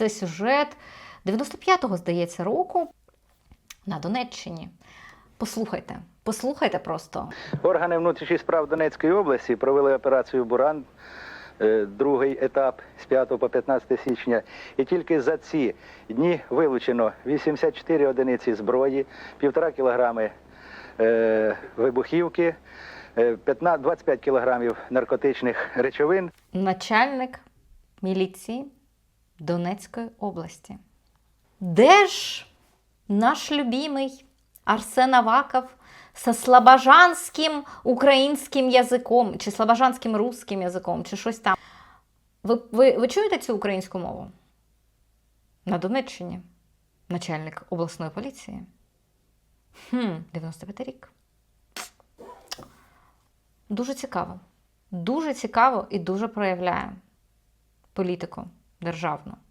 Це сюжет 95-го, здається, року на Донеччині. Послухайте, послухайте просто. Органи внутрішніх справ Донецької області провели операцію Буран, е, другий етап з 5 по 15 січня. І тільки за ці дні вилучено 84 одиниці зброї, 1,5 кілограми е, вибухівки, е, 15 25 кілограмів наркотичних речовин. начальник міліції Донецької області. Де ж наш любимий Арсен Аваков со слобожанським українським язиком, чи слобожанським русським язиком, чи щось там? Ви, ви, ви чуєте цю українську мову? На Донеччині начальник обласної поліції. Хм, 95 рік. Дуже цікаво. Дуже цікаво і дуже проявляє політику державну.